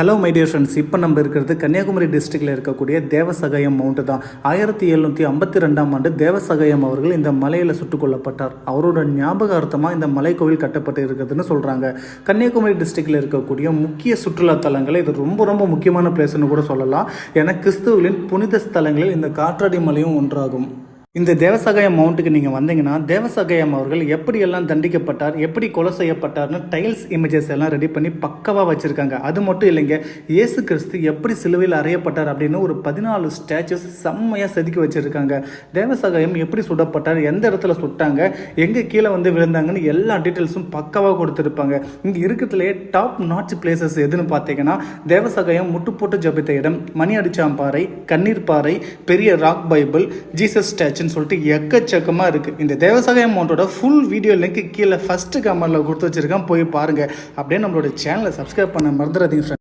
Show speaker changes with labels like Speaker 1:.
Speaker 1: Hello my dear friends இப்போ நம்ம இருக்கிறது கன்னியாகுமரி டிஸ்ட்ரிக்டில் இருக்கக்கூடிய தேவசகாயம் மவுண்ட் தான். ஆயிரத்தி எழுநூற்றி ஐம்பத்தி ரெண்டாம் ஆண்டு தேவசகாயம் அவர்கள் இந்த மலையில் சுட்டுக் கொல்லப்பட்டார். அவரோட ஞாபகார்த்தமாக இந்த மலை கோவில் கட்டப்பட்டு இருக்குதுன்னு சொல்கிறாங்க கன்னியாகுமரி டிஸ்ட்ரிக்டில் இருக்கக்கூடிய முக்கிய சுற்றுலா தலங்கள் இது ரொம்ப ரொம்ப முக்கியமான பிளேஸ்னு கூட சொல்லலாம். ஏன்னா கிறிஸ்துவலின் புனித ஸ்தலங்களில் இந்த காற்றாடி மலையும் ஒன்றாகும். இந்த தேவசகாயம் மவுண்ட்டுக்கு நீங்கள் வந்தீங்கன்னா தேவசகாயம் அவர்கள் எப்படியெல்லாம் தண்டிக்கப்பட்டார் எப்படி கொலை செய்யப்பட்டார்னு டைல்ஸ் இமேஜஸ் எல்லாம் ரெடி பண்ணி பக்கவாக வச்சுருக்காங்க. அது மட்டும் இல்லைங்க இயேசு கிறிஸ்து எப்படி சிலுவையில் அறையப்பட்டார் அப்படின்னு ஒரு பதினாலு ஸ்டாச்சுஸ் செம்மையாக செதுக்கி வச்சுருக்காங்க. தேவசகாயம் எப்படி சுடப்பட்டார் எந்த இடத்துல சுட்டாங்க எங்கே கீழே வந்து விழுந்தாங்கன்னு எல்லா டீட்டெயில்ஸும் பக்கவாக கொடுத்துருப்பாங்க. இங்கே இருக்கிறதுலே டாப் நாட்ச் பிளேசஸ் எதுன்னு பார்த்தீங்கன்னா தேவசகாயம் முட்டு போட்டு ஜபித்த இடம் மணி அடிச்சாம்பாறை கண்ணீர் பாறை பெரிய ராக் பைபிள் ஜீசஸ் ஸ்டாச்சு ஆயிடுச்சுன்னு சொல்லிட்டு எக்கச்சக்கமாக இருக்குது இந்த தேவசகாய அமௌண்ட்டோட ஃபுல் வீடியோ லிங்க் கீழே ஃபஸ்ட்டு கமெண்டில் கொடுத்து வச்சுருக்கேன். போய் பாருங்கள் அப்படியே நம்மளோட சேனலை சப்ஸ்கிரைப் பண்ண மறந்துடாதீங்க ஃப்ரெண்ட்